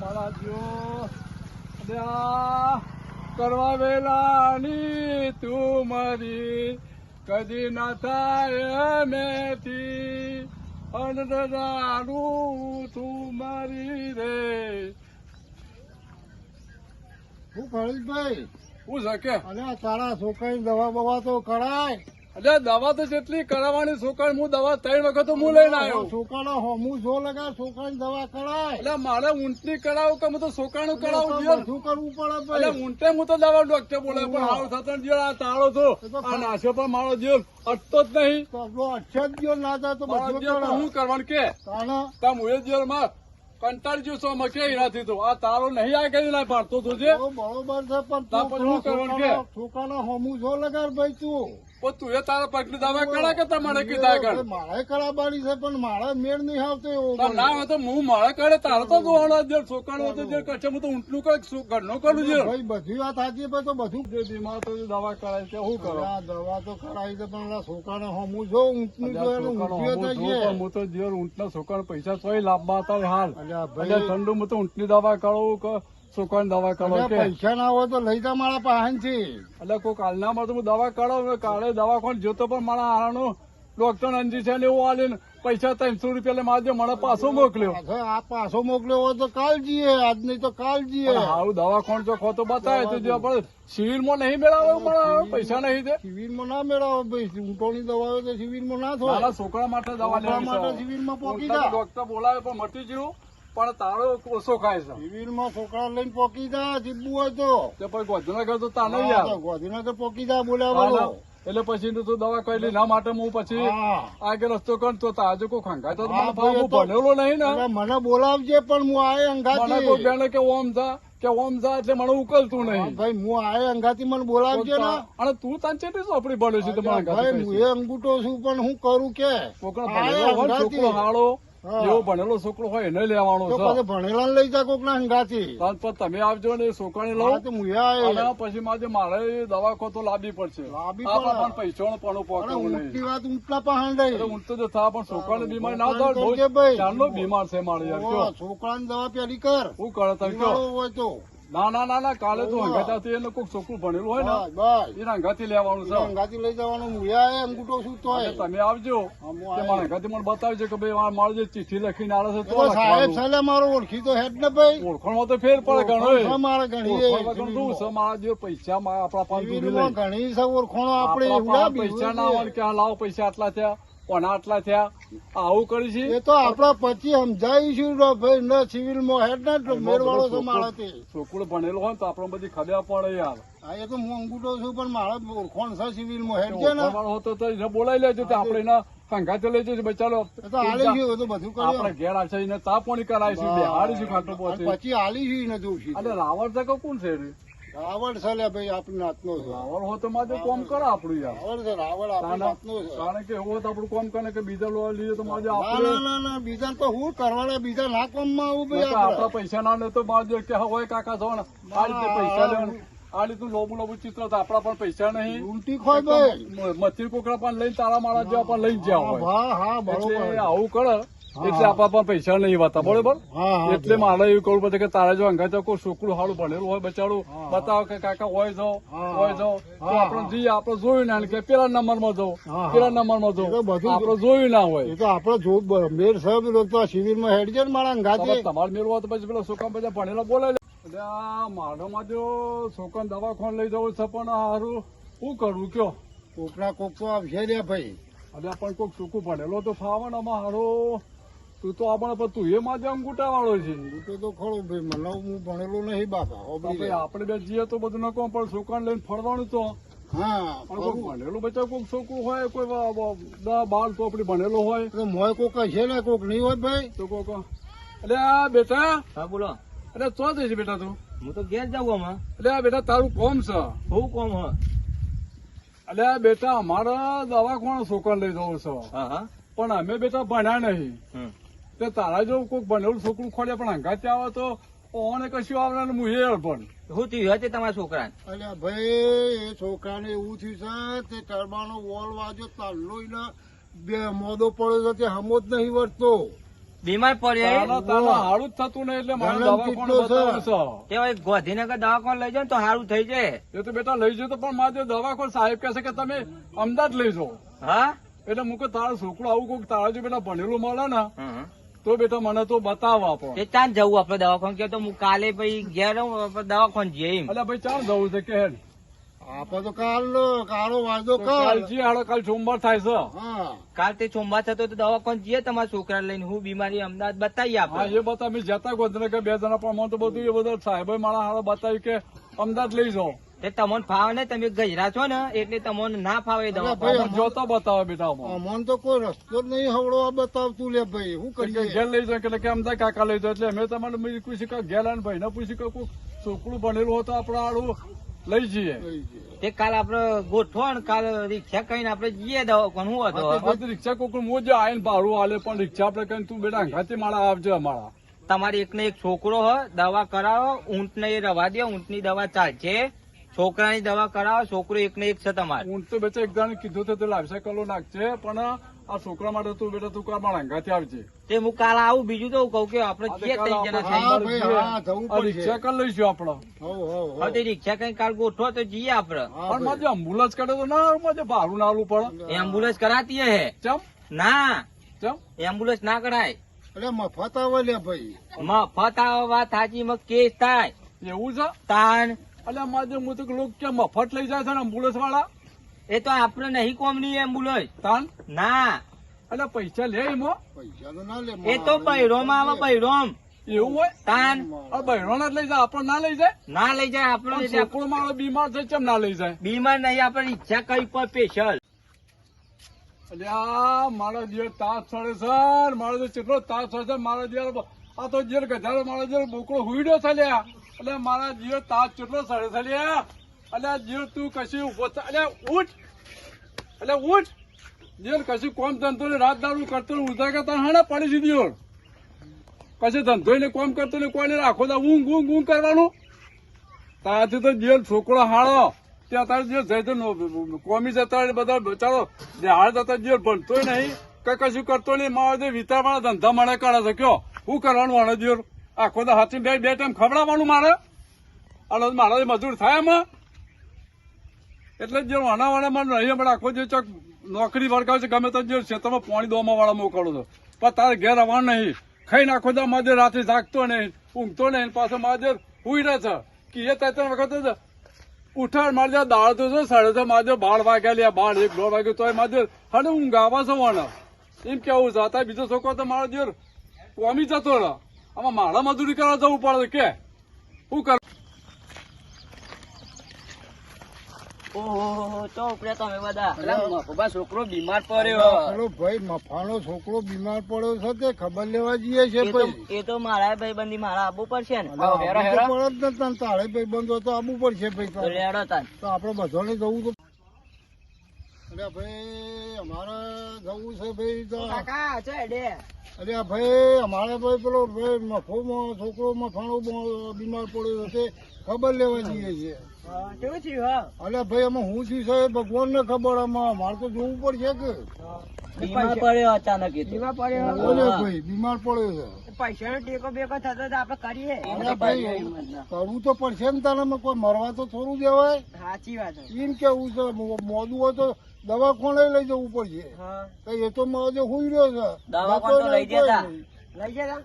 મારો જો કરવા વેલાની તું મારી કદી ના થાય મેથી. અનદાનું તું મારી રે. શું ભાઈ હું શકે અને તારા છોકરાની દવા બવા તો કરાય. એટલે દવા તો જેટલી કરાવવાની છોકરા હું દવા ત્રણ વખત હું લઈને આવ્યો. છોકરાનો હું જો લગા છોકરાની દવા કરાય. એટલે મારે ઊંટની કરાવું કે હું તો છોકરાનું કરાવું બધું કરવું પડે એટલે ઊંટે હું તો દવા ડોક્ટર બોલે પણ હાવ થતો જો આ તાળો તો આ નાશો પણ મારો જીવ અટતો જ નહીં. તો જ અક્ષર જો ના થાય તો જીવ હું કરવાનું કે? તાણા? હું જીવમાં કંટાળી ગયો છો મકે એનાથી તો. આ તારો નહીં આ કરી ના પાડતો તું જે. બરોબર છે પણ છોકરાનો હોમું જો લગાડ ભાઈ તું. પણ તું એ તારા પગની દવા કરા કે તમારે કીધા કર મારે કરાવવાની છે પણ મારા મેળ નહીં આવતો એવો ના હોય તો હું મારે કરે તારે તો જોવાનો જે છોકરો હતો જે કરશે હું તો ઊંટનું કઈ ઘરનું કરું છે. ભાઈ બધી વાત સાચી પણ તો બધું જે બીમાર તો દવા કરાય છે શું કરો? આ દવા તો કરાવી છે પણ છોકરાને હોમું જો ઊંટનું જો. હું તો જે ઊંટના છોકરા પૈસા તોય લાભમાં હતા હાલ. ઠંડુ હું તો ઊંટની દવા કરાવું કે દવા કરાવું પૈસા ના હોય તો લઈ જા મારા પાસેથી. એટલે કોઈ કાલના માં તો હું દવા કાઢો? કાલે દવાખાને જોતો પણ મારા હારાનો ડોક્ટર અંજી છે ને એવું આલીને પૈસા ત્રણસો રૂપિયા મારજો મને પાછો મોકલ્યો. આ પાછો મોકલ્યો હોય તો કાલ જઈએ આજ નહીં તો કાલ જઈએ. સારું દવાખાને જો ખોતો બતાવે તો જે આપણે સિવિલમાં નહીં મેળાવે મને પૈસા નહીં દે શિબિરમાં ના મેળવો ભાઈ ઊંટોની દવા હોય તો શિબિરમાં ના થાય. છોકરા માટે દવા માટે શિબિરમાં છે. પોકી ડોક્ટર બોલાવે પણ મટી ગયું. પણ તારો ઓછો ખાય છે. શિબિરમાં છોકરા લઈને પોકી જા જીબુ હોય તો. તે પછી ગોધીનગર તો તાને યાર. તો પોકી જા બોલાવો એટલે પછી તું દવા કરી ના માટે હું પછી આગળ રસ્તો કર તો આજે કોઈ ખંગાય તો હા, ભણેલો નહીં ને. મને બોલાવજે પણ હું આય મને કોઈ અંગાતી બેને કે ઓમ થા કે ઓમ જા એટલે મને ઉકલતું નહીં. ભાઈ હું આય અંગાથી મને બોલાવજે ને. અને તું તાન ચેટલી ચોપડી ભણ્યો છે તમારા ભાઈ હું એ અંગૂઠો છું પણ હું કરું કે? છોકરો હાળો. એવો ભણેલો છોકરો હોય એને લેવાનો તો છે. ભણેલા લઈ જા કોક ના પછી તમે આવજો ને છોકરાને લઉં. તો પછી મારે મારે દવા ખોતો લાવવી પડશે. પણ. પૈસા પણ નહીં. વાત ઊંટના પહાણ રહી ઊંટ તો થા પણ છોકરાને બીમાર ના થાય ચાલો બીમાર છે મારે છોકરા ને દવા પેલી કર. હું કરે તમે હોય તો. ના ના ના ના કાલે તો હંગાતાથી એને કોઈક છોકરું ભણેલું હોય ને એના હંગાથી લેવાનું છે. અંગાતી લઈ જવાનું આય અંગૂઠો છું તો તમે આવજો. મારા હંગાથી મને બતાવજો કે ભાઈ મારા મારે જે ચિઠ્ઠી લખીને આવે છે તો સાહેબ સાહેબ મારો ઓળખી તો હેડ ને ભાઈ. ઓળખાણમાં તો ફેર પડે ઘણો મારે ઘણી છે મારા જે પૈસા આપણા પાસે. ઘણી છે ઓળખાણો આપણે પાસે ના આવે કે લાવો પૈસા આટલા થયા. કોના આટલા થયા. આવું કરી છે? એ તો આપડા પછી સમજાવીશું ને ભાઈ ન સિવિલમાં હેડ ને મેળવાળો છે. મારાથી છોકરો ભણેલો હોય તો આપણે બધી ખબર પડે યાર. હા એ તો હું અંગૂઠો છું પણ મારા ઓળખાણ છે સિવિલમાં હેડ છે ને. હોતો તો એને બોલાવી લેજો તો આપણે એના સંઘાતે લઈ જશે ભાઈ ચાલો. તો હાલીશું એ તો બધું આપણે ઘેર આવશે એને તાપોણી કરાવીશું બેહાડીશું ખાટો પછી. હાલીશું ને જોઉં અને રાવણ તકો કોણ છે રે? રાવણ છે લે ભાઈ છે. રાવણ હોય તો મારે કોમ કરે આપણું યાર. રાવણ છે રાવણ આપણી તાના- છે. કારણ કે એવું હોય તો આપણું કોમ કરે કે બીજા લોકો લઈએ તો મારે આપણે ના ના બીજા તો હું કરવાના બીજા ના કામમાં આવું ભાઈ આપણા. પૈસા ના લે તો મારે કે હોય કાકા છો ને આ રીતે પૈસા લેવાનું આ રીતનું લોબુ લોબુ ચિત્ર આપડા પણ પૈસા નહીં. ઉલટી ખોય ભાઈ. મચ્છી કોકડા પણ લઈને તારા મારા જેવા પણ લઈને જ્યાં હોય. હા હા બરોબર. આવું કરે. એટલે આપણા પણ પૈસા નહીં હોતા બરોબર? એટલે મારે એવું કહું પડે કે તારે જો અંગાત કોઈ છોકરું હારું ભણેલું હોય બચાડું બતાવો કે કાકા હોય જાઓ હોય જાઓ તો આપણે જી આપણે જોયું ના કે પેલા નંબરમાં જાઓ. પેલા નંબરમાં જાઓ બધું- આપણે જોયું ના હોય. તો આપડે જો મેર સાહેબ તો શિબિરમાં હેડ છે ને મારા અંગાતે તમારે મેળવો હોય તો પછી પેલા છોકરા બધા ભણેલા બોલે એટલે આ માઢોમાં જો છોકરા દવાખાને લઈ જવું છે પણ હારું શું કરવું કયો? કોકના કોક તો આવશે ભાઈ. એટલે પણ કોક છોકરું ભણેલો તો ફાવવામાં હારો. તું તો આપણે પણ તું એ માજે અંગૂઠા વાળો છે. અંગૂઠો તો ખરો ભાઈ મને હું ભણેલો નહીં બાપા ભાઈ આપણે બે જઈએ તો બધું નકો પણ છોકરાને લઈને ફરવાનું તો. હા ખરું. બચ્ચા કોઈક છોકરું હોય કોઈ દસ બાર ચોપડી ભણેલો હોય. તો મોય કોક હશે ને કોક નહીં હોય ભાઈ? તો કોક એટલે આ બેટા. હા બોલો. એટલે ચો જઈશ બેટા તું? હું તો ઘેર જાઉં આમાં. એટલે આ બેટા તારું કોમ છે. બહુ કોમ હ એટલે આ બેટા અમારા દવાખાના છોકરા લઈ જવું છે. હા હા. પણ અમે બેટા ભણ્યા નહીં. હમ. તે તારા જો કોઈક બનેલું છોકરું ખોલે પણ હંગાતે આવે તો ઓને કશું આવે ને હું પણ. શું થયું હતી તમારા છોકરાને? અલ્યા ભાઈ એ છોકરાને એવું થયું છે તે ટરબાનો વોલ વાજો તાલ્લો બે મોદો પડ્યો છે તે હમો જ નહીં વર્તતો બીમાર પડ્યો હારું જ થતું નહીં એટલે મારે દવાખાને છે? તે ગોધીનગર દવાખાને લઈ જાઓ તો સારું થઈ જાય. એ તો બેટા લઈ જતો પણ મારે દવાખાન સાહેબ કહે છે કે તમે અમદાવાદ લઈ જાઓ. હા? એટલે મૂકે તારો છોકરો આવું કોઈક તારા જો બેટા ભણેલું મળે ને. તો બેટા મને તો બતાવો આપો એ ત્યાં જવું આપડે દવાખાને? કે તો હું કાલે પછી ઘેર દવાખાને જઈએ એટલે ભાઈ ચાલ જવું છે કે આપડે તો કાલ કાળો વાંધો કાલ કાલ. જી હાડો કાલ સોમવાર થાય છે. હા. કાલ તે સોમવાર થતો તો દવાખાન જઈએ તમારા છોકરા લઈને. હું બીમારી અમદાવાદ બતાવીએ હા આપણે એ બતા અમે જતા ગોધનગર બે જણા પણ મને તો બધું એ બધા સાહેબે મારા હાડો બતાવ્યું કે અમદાવાદ લઈ જાઓ. તે તમને ફાવે ને તમે ગજરા છો ને એટલે તમને ના ફાવે જોતા બતાવે બેટા અમોન. તો કોઈ રસ્તો જ નહીં હવડો આ બતાવતું લે ભાઈ શું કે કરીએ? ઘેર લઈ જાય એટલે કેમ થાય કાકા લઈ જાય એટલે અમે તમને પૂછી કે ઘેર ભાઈ ને પૂછી કે છોકરું ભણેલું હોય તો આપણે આડું લઈ જઈએ. તે કાલ આપડે ગોઠવો ને કાલ રિક્ષા કહીને આપડે જઈએ દવાખાને શું હતો. રિક્ષા કોકડું મોજ આવીને ભાડું હાલે પણ રિક્ષા આપડે કહીને તું બેટા અંગાથી માળા આવજે અમારા. તમારે એક ને એક છોકરો હોય દવા કરાવો ઊંટ ને એ રવા દે ઊંટની દવા ચાલશે છોકરાની દવા કરાવો છોકરો એક ને એક છે તમારે. હું તો બેટા એક કીધું તો લાવશે કલો નાખશે પણ આ છોકરા માટે તું બેટા તું મારા અંગાથી આવજે. તે હું કાલ આવું બીજું તો કહું કે આપડે આ તો જઈએ કાલ ત્રણ જણા આપણે પડશે. રિક્ષા કર લઈશું આપણે. હવ, રિક્ષા કઈ કાલ ગોઠવો તો જઈએ આપડે પણ. મારે એમ્બ્યુલન્સ કરે તો ના મારે ભાડું ના આલવું પડે. એમ્બ્યુલન્સ કરાતી હે. ચમ? ના. ચમ? એમ્બ્યુલન્સ ના કરાય. એટલે મફત આવે લે ભાઈ. મફત આવવા વાત સાચી માં કેસ થાય. એવું છે? તાન એટલે મારે હું તો લોકો કે મફત લઈ જાય છે ને એમ્બ્યુલન્સ વાળા? એ તો આપણે નહીં કોમની એમ્બ્યુલન્સ તાન? ના. એટલે પૈસા લે એમો પૈસા તો ના લે એ તો બૈરોમાં આવે બૈરોમ. એવું હોય? તાન. આ બહેરોને જ લઈ જાય આપણે ના લઈ જાય? ના લઈ જાય પણ આપડે છોકરો મારો બીમાર છે કેમ ના લઈ જાય? બીમાર નહીં આપણે ઈચ્છા કઈ પર સ્પેશિયલ આ મારો દિવસ તાત ચડે છે મારો જે કેટલો તાત ચડે મારા મારો દિવસ આ તો જે ગધારો મારો જે બોકડો હુઈડ્યો છે લ્યા એટલે મારા જીવ તાજ કેટલો સડે એટલે આ જીવ, તું કશું ઊભો એટલે ઉઠ. એટલે ઉઠ. જે કશું કોમ ધંધો ને રાત દારૂ કરતો ને ઉધા કરતા હાણે પડી સીધી કશું ધંધો ને કોમ કરતો ને કોઈને રાખો તો ઊંઘ ઊંઘ ઊંઘ કરવાનું. તારાથી તો જે છોકરો હાળો. ત્યાં તારે જે જઈ તો કોમી જતા બધા બચારો હાળ જતા જીવ ભણતોય નહીં. કઈ કશું કરતો નહીં, મારા જે વિતાવાળા ધંધા મને કરે છે, કયો? શું કરવાનું વાણો દિયોર આખો તો હાથી બે બે ટાઈમ ખવડાવવાનું મારે. અને મારા મજૂર થાય એમાં. એટલે જે વાના વાળા મને નહીં પણ આખો જે ચોક નોકરી વર્ગાવે છે, ગમે તો જે ક્ષેત્રમાં પાણી દોમા વાળા મોકલો છો. પણ તારે ઘેર આવવાનું નહીં. ખાઈ નાખો તો માજે રાત્રે જાગતો નહીં, ઊંઘતો નહીં પાછો માજર હુઈ રહે છે. કે એ ત્રણ વખત જ ઉઠાડ મારે દાળ તો છે સાડે તો માજર બાર વાગ્યા લ્યા, બાર એક, દોઢ વાગ્યો તો માજર હડે ઊંઘ આવા છે વાના એમ કેવું છે? અત્યારે બીજો છોકરો તો મારો જે કોમી જતો રહે આમાં મારા મજૂરી કરવા જવું પડે કે? શું કર ઓહો તો ઉપડે તમે બધા. છોકરો બીમાર પેલો ભાઈ મફાનો છોકરો બીમાર પડ્યો છે તે ખબર લેવા જઈએ છે ભાઈ? એ તો મારા ભાઈબંધી મારા આબુ પડશે ને. પડે જ ને તારે ભાઈ બંધો તો આબુ પડશે ભાઈ તો. આપડે બધાને જવું તો અરે ભાઈ અમારે જવું છે ભાઈ તો કાકા છે ડે અરે ભાઈ અમારે ભાઈ પેલો ભાઈ મફોમાં છોકરો મફાણો બીમાર પડ્યો છે ખબર લેવા જઈએ છીએ. કેવું થયું અરે ભાઈ આમાં હું છું છે? ભગવાન ને ખબર આમાં. અમારે તો જોવું પડશે કે. બીમાર પડ્યો અચાનક બીમાર ઓલે ભાઈ બીમાર પડ્યો છે. પૈસા નો ટેકો બેકો થતો તો આપડે કરીએ. અરે ભાઈ કરવું તો પડશે ને તારે કોઈ મરવા તો થોડું દેવાય સાચી વાત એમ કેવું છે? મોદું હોય તો દવાખાને લઈ જવું પડશે. તો એ તો મારે હુઈ રહ્યો છે. દવાખાને લઈ જતા. લઈ જતા?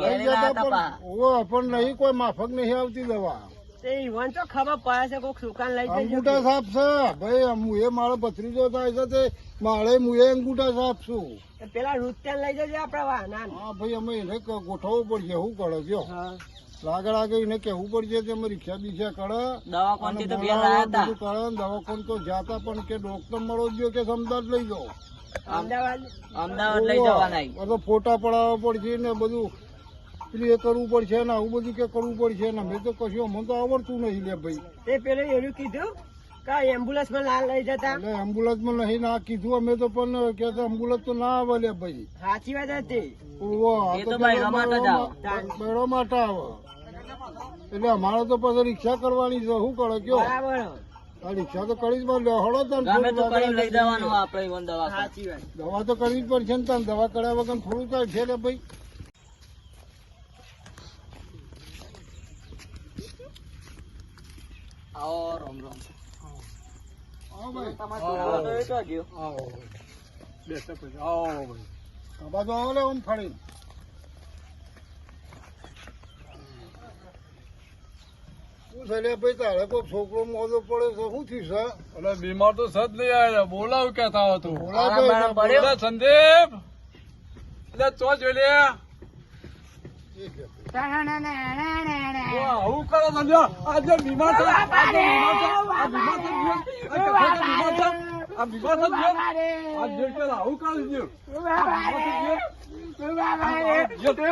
લઈ પણ નહીં કોઈ માફક નહીં આવતી દવા. છે અંગૂઠા સાફ છે. ભાઈ હું એ મારો ભત્રીજો થાય છે તે. મારે હું એ અંગૂઠા સાફ છું. પેલા રૂત્યાન લઈ જજો આપડા વાહના. હા ભાઈ અમે એને ગોઠવવું પડશે. શું કરે કયો લાગે આગળ એને કેવું પડશે કે અમે રિક્ષા બીજા કરે દવાખાને તો બે લાયા હતા. બધું કરે દવાખાને તો જાતા પણ કે ડોક્ટર મળો જ કે અમદાવાદ લઈ જાઓ અમદાવાદ? અમદાવાદ લઈ જવાના. બધો ફોટા પડાવવા પડશે ને બધું. પેલું એ કરવું પડશે ને આવું બધું કે કરવું પડશે ને મેં તો કશું અમને તો આવડતું નહીં લે ભાઈ. એ પેલું એવું કીધું કાંઈ એમ્બ્યુલન્સમાં નહીં કીધું અમે તો પણ ના આવે એટલે અમારે તો પછી રિક્ષા કરવાની છે શું કરો કયો? રિક્ષા તો કરી જ હળો દવા તો. કરવી જ પડશે ને તમે દવા કર્યા વગર થોડું ચાલશે ને ભાઈ. આવો રામ રામ. બાજુ આવો લે શું છે લે ભાઈ તારે કોઈ છોકરો મોજો પડે તો શું થયું છે? એટલે બીમાર તો સદ નહીં આવ્યા બોલાવ બોલાવ આરામ ભાઈ, પડ્યો? એટલે સંદીપ. એટલે જોઈ લે. ઓ, આવું કરો સંજય આજે બીમાર છે આજે બીમાર છે આ બીમાર છે આ બીમાર છે આ બીમાર છે જીવન. આ જે કે આવું કરો આ બીમાર છે જીવન.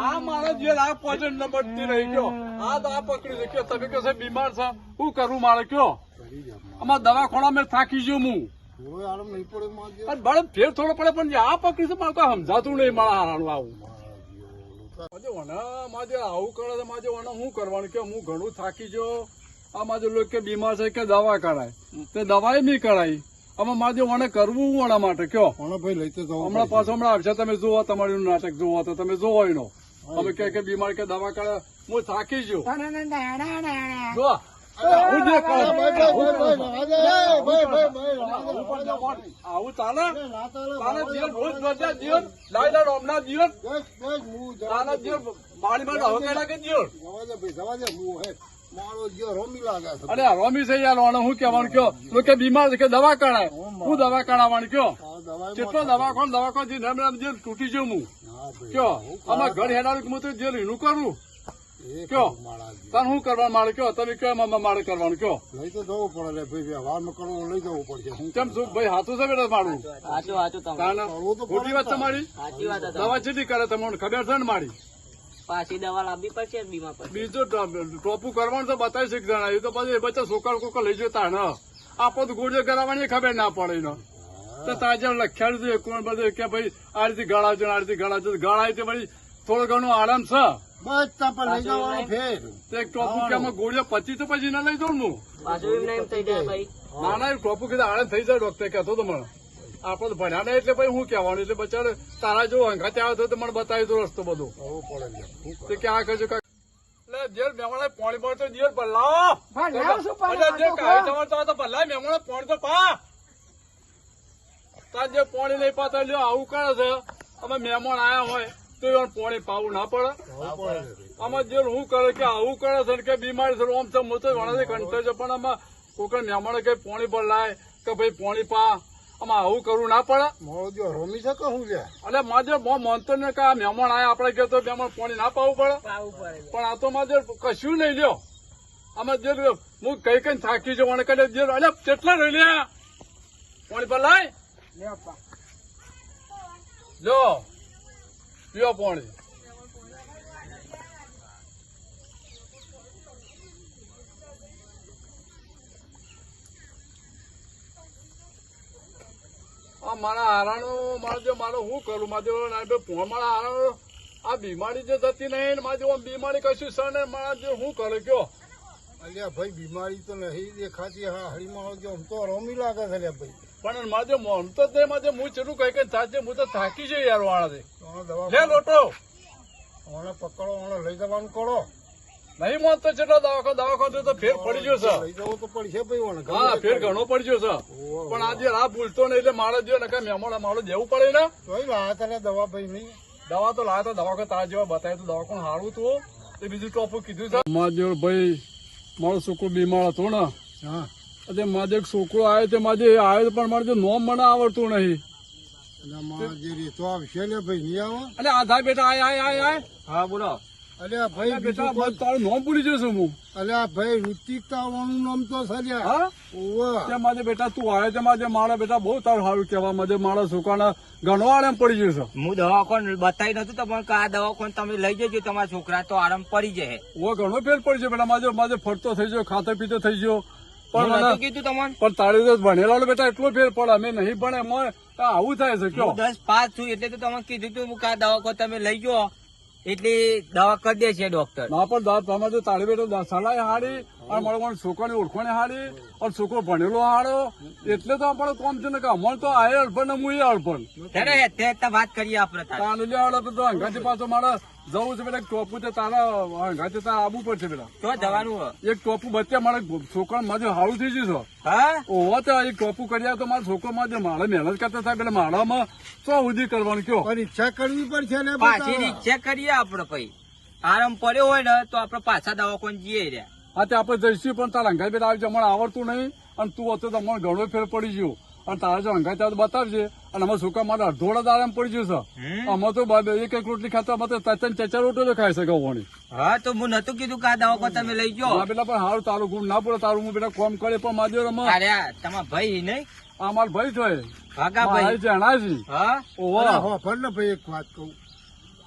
આ મારો જેલ આ પોઝન નંબરથી રહી ગયો. આ તો આ પકડી છે તમે કહો છે બીમાર છો શું કરું મારે કયો આપણે. દવાખાના મેં થાકી ગયો હું. બળ ફેર થોડો પડે પણ આ પકડી છે મારે કોઈ સમજાતું નહીં મારા હારાનું આવું. માજે વણા માજે આવું કરે છે માજે વણા શું કરવાનું? કે હું ઘણું થાકી ગયો. આ માજે લોકો કે બીમાર છે કે દવા કરાય. તે દવાઈ નહીં કરાય. આમાં માજે વણે કરવું વણા માટે કયો? કોને ભાઈ લઈ તો જવું હમણાં પાછો હમણાં આવશે તમે જુઓ તમારું નાટક જોવા તો તમે જોવો એનો. તમે કે કે બીમાર કે દવા કરે હું થાકી ગયો. જો આવું અરે રોમી છે યાર હું કેવાનું કયો? કે બીમાર છે કે દવા કરાય હું દવા કરાવવાનું કયો? કેટલો દવાખાન દવાખાન જે તૂટી જઉં હું? કયો? આમાં ઘર હેડાવું હું તો જે રીનું કરું? કયો? માળાજી. કરવા મારે કયો? તમે કયો મામા મારે કરવાનું? કયો? લઈ તો જવું પડે ભાઈ વ્યવહારમાં કરવું લઈ જવું પડશે. કેમ શું ભાઈ હાથું છે બેટા મારું? સાચું સાચું તમે તાને કરવું તો ખોટી વાત તમારી? સાચી વાત દવા ચીટી કરે તમને ખબર છે ને મારી? પાછી દવા લાવવી પડશે બીમા પર બીજું ટોપું કરવાનું તો બતાવી શીખ જણા એ તો પછી એ બચ્ચા છોકરા કોકો લઈ જતા ને આપો તો ગોળીઓ કરાવવાની ખબર ના પડે એનો. તો તાજા લખ્યાડું હતું કોણ બધું કે ભાઈ આ રીતે ગળા છે આ રીતે ગળાવજો. ગળાય તે ભાઈ થોડો ઘણો આરામ છે. બસ તા લઈ જવાનો ફેર. એક ટોપું કે ગોળીઓ પચી તો પછી ના લઈ દઉં હું? પાછું એમ નહીં થઈ જાય ભાઈ. ના ના એ ટોપું કીધું થઈ જાય ડોક્ટર કહેતો તો મને. આપણે ભણ્યા નહીં એટલે ભાઈ હું કહેવાનું? એટલે બચારે તારા જો હંગાતે આવ્યો તો મને બતાવી દો રસ્તો બધો. તે કે આ કરજો જેલ મહેમાને પાણી પાણી તો ભલાવો જે તમારે તો ભલાય પાણી તો પા. તાર જે પાણી નહીં પાતા લ્યો આવું કરે છે. અમે મહેમાન આયા હોય. તો એવા પોણી પાવું ના પડે. લે. આમાં જે હું કરે કે આવું કરે છે કે બીમારી છે આમ છે મોટો વણાથી કંઠે છે પણ આમાં કોઈ મહેમાને કઈ પોણી પર લાય કે ભાઈ પોણી પા. આમાં આવું કરવું ના પડે. મોજો જો રોમી છે કે હું લે એટલે માજે મો માનતો ને કે આ મહેમાન આયા આપણે કે તો મહેમાન પોણી ના પાવું પડે. પણ આ તો માજે કશું નહીં લ્યો આમાં જે હું કઈ કઈ થાકી જવાનું કરે જે અલ્યા કેટલા રહી લ્યા. પોણી પર લાય. જો. પીઓ પાણી. મારા હારાનો મારે જો મારો શું કરું? મારે મારા હારાનો આ બીમારી જે થતી નહીં ને મારે જો બીમારી કશું છે ને મારા જે શું કરે? કયો? અલ્યા ભાઈ બીમારી તો નહીં દેખાતી. હા હરીમાં જો આમ તો રમી લાગે છે ભાઈ. પણ મારે મોમ મોન તો તે મારે હું ચેટલું કઈ કઈ થાય હું તો થાકી છે યાર દવા લે લોટો. ઓને પકડો ઓને લઈ જવાનું કરો. નહીં મોન તો ચેટલો દવાખો દવાખો તો ફેર પડી ગયો છે. લઈ જવું તો પડશે ભાઈ હા ફેર ઘણો પડી ગયો છે પણ આજે આ ભૂલતો નહીં એટલે મારે જો નકા મહેમાન મારે દેવું પડે ને. તોય લાયા તને દવા ભાઈ નહીં. દવા તો લાયા તો દવાખો તારા જેવા બતાવ્યું તો દવાખાનું હારું તું. એ બીજું ટોપું કીધું છે. મારા ભાઈ મારો છોકરો બીમાર હતો ને. હા. એટલે માજે એક છોકરો આવ્યો તે માજે આવ્યો પણ મારે જો નોમ મને આવડતું નહીં. રીતો આવશે લે ભાઈ નહીં આવે. એટલે આધા બેટા આય આય આય આય. હા બોલો. અલ્યા ભાઈ બેટા બસ તારું નોમ ભૂલી જશું હું. અલ્યા ભાઈ ઋતિક તાવાનું નામ તો સર્યા હા? ઓવા તે મારે બેટા તું આવ્યો તે માજે મારા બેટા બહુ તારું સારું કહેવા મારે મારા છોકરાને ઘણો આરામ પડી જશે. હું દવાખાન બતાવી નતું તમને કે આ દવાખાન તમે લઈ જજો તમારા છોકરા તો આરામ પડી જાય ઓ ઘણો ફેર પડી જશે બેટા મારે મારે ફરતો થઈ ગયો ખાતો પીતો થઈ ગયો. પણ મને કીધું તમને? પણ તારી તો ભણેલા બેટા એટલો ફેર પડે અમે નહીં ભણે એમાં આવું થાય છે કયો? દસ પાંચ છું એટલે તો તમે કીધું તું કે આ દવાખાન તમે લઈ જાઓ. એટલે દવા કરી દે છે ડોક્ટર. ના પણ તમે તો તાળી બેટો સલાહ હારી અને મારો મારો છોકરાની ઓળખોણી હારી અને છોકરો ભણેલો હારો એટલે તો આપણે કોમ છે ને કે અમારે તો આ અડપણ ને હું એ અડપણ વાત કરીએ આપણે લઈ આવડે તો હંગાથી પાછો મારે જવું છે પેલા ટોપુ છે તારા હંગાથી તારા આવવું પડશે પેલા. તો જવાનું એક ટોપુ બચ્યા મારે છોકરા મારે હારું થઈ ગયું હા? ઓહો તો એક ટોપુ કરી તો મારા છોકરો માં મારે મહેનત કરતા થાય પેલા મારામાં શું સુધી કરવાનું કયો. ઈચ્છા કરવી પડશે ને પાછી ઈચ્છા કરીએ આપણે પછી આરામ પડ્યો હોય ને તો આપણે પાછા દવાખાને જઈએ રહ્યા હા તે આપણે જઈશું પણ તારા હંગાઈ બેટા આવી જમણ આવડતું નહીં. અને તું હતો તો મને ઘણો ફેર પડી ગયો. અને તારા જો હંગાઈ ત્યાં બતાવજે. અને અમે સુકા મારે અડધોડા દાડા પડી ગયું છે. અમે તો એક એક રોટલી ખાતા અમે તો ત્રણ ચચાર રોટલો ખાઈ શકે હોવાની હા તો હું નતું કીધું કે આ દવા તમે લઈ ગયો? હા પેલા પણ સારું તારું ગુણ ના પડે તારું હું પેલા કોમ કરે પણ માજો રમ અરે તમારા ભાઈ નહીં? મારા ભાઈ થાય. ભાગા ભાઈ. જણાજી હા? ઓહો. ભાઈ એક વાત કહું.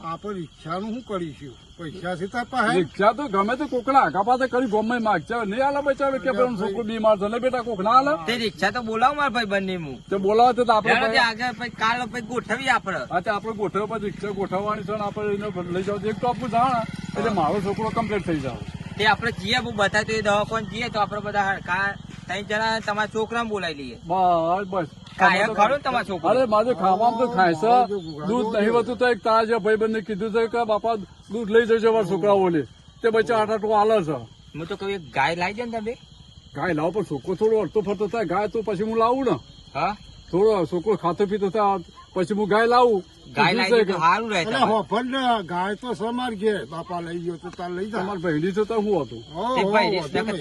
આપણે રિક્ષાનું શું કરીશું પૈસા છે તાર પાસે રિક્ષા તો ગમે તે કોકડા આખા પાસે કરી ગમે માગશે. નહીં આલા બચાવે કે પેલો છોકરું બીમાર છે. બેટા કોકડા આલે. તે રિક્ષા તો બોલાવ મારા ભાઈ બંને હું તે બોલાવે તો આપણે આગળ કાલ પછી ગોઠવીએ આપડે હા તે આપણે ગોઠવ પર રિક્ષા ગોઠવવાની છે ને આપણે એને લઈ જાવ એક તો આપણું જાણ એટલે મારો છોકરો કમ્પ્લીટ થઈ જાવ. તે આપડે જઈએ બહુ બતાવ્યું એ દવાખાને જઈએ તો આપડે બધા હરખા ત્રણ જણા તમારા છોકરાને બોલાવી લઈએ. બસ બસ. કાયમ ખરો ને તમારો છોકરો. અરે મારે ખાવામાં તો ખાય દૂધ નહીં હોતું તો એક તારા જે ભાઈ કીધું છે કે બાપા દૂધ લઈ જજો અમારા છોકરાઓને. તે બચ્ચા આઠ ટો આલે છે. હું તો કહ્યું ગાય લાવી દે ને તમે. ગાય લાવો પણ છોકરો થોડો અડતો ફરતો થાય. ગાય તો પછી હું લાવું ને. હા? થોડો છોકરો ખાતો પીતો થાય પછી હું ગાય લાવું. ગાય લાવી સારું રહે અરે તમારે. હો, ભલે ને ગાય તો સમાર ઘેર. બાપા લઈ ગયો તો તાર લઈ જા. તમારી બહેની તો હું હતું.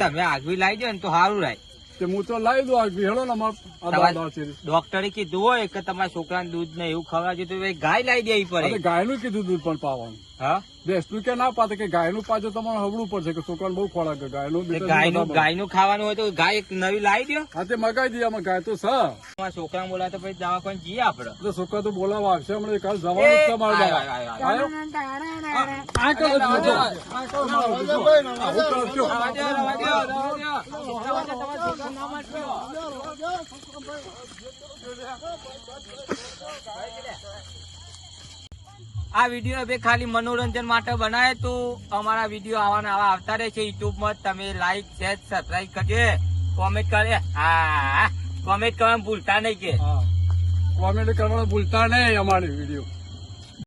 તમે આગવી લાવી દો ને તો સારું રહે. તે હું તો લાવી દઉં આ હેડો ને અમાર. ડોક્ટરે કીધું હોય કે તમારા છોકરાને દૂધ ને એવું ખવડાવજો તો ભાઈ ગાય લાવી દેવી પડે ગાયનું કીધું દૂધ પણ પાવાનું હા? ભેંસનું કે ના પાતે કે ગાયનું પાછું તમારે હવડું પડશે કે છોકરાને બહુ ખોરાક ગાયનું તે ગાયનું ગાયનું ખાવાનું હોય તો ગાય એક નવી લાવી દો હા તે મગાઈ દઈએ અમે ગાય તો છે. તમારા છોકરા બોલાવે તો પછી દવાખાને જઈએ આપડે એટલે છોકરા તો બોલાવા આવશે. હમણાં કાલ જવાનું તમારા. આ વીડિયો બે ખાલી મનોરંજન માટે બનાવે તો અમારા વીડિયો આવવાના આવા આવતા રહે છે યુટ્યુબમાં તમે લાઈક શેર સબસ્ક્રાઈબ કરજો. કોમેન્ટ કરે. હા. કોમેન્ટ કરવાનું ભૂલતા નહીં કે. કોમેન્ટ કરવાનું ભૂલતા નહીં અમારી વીડિયો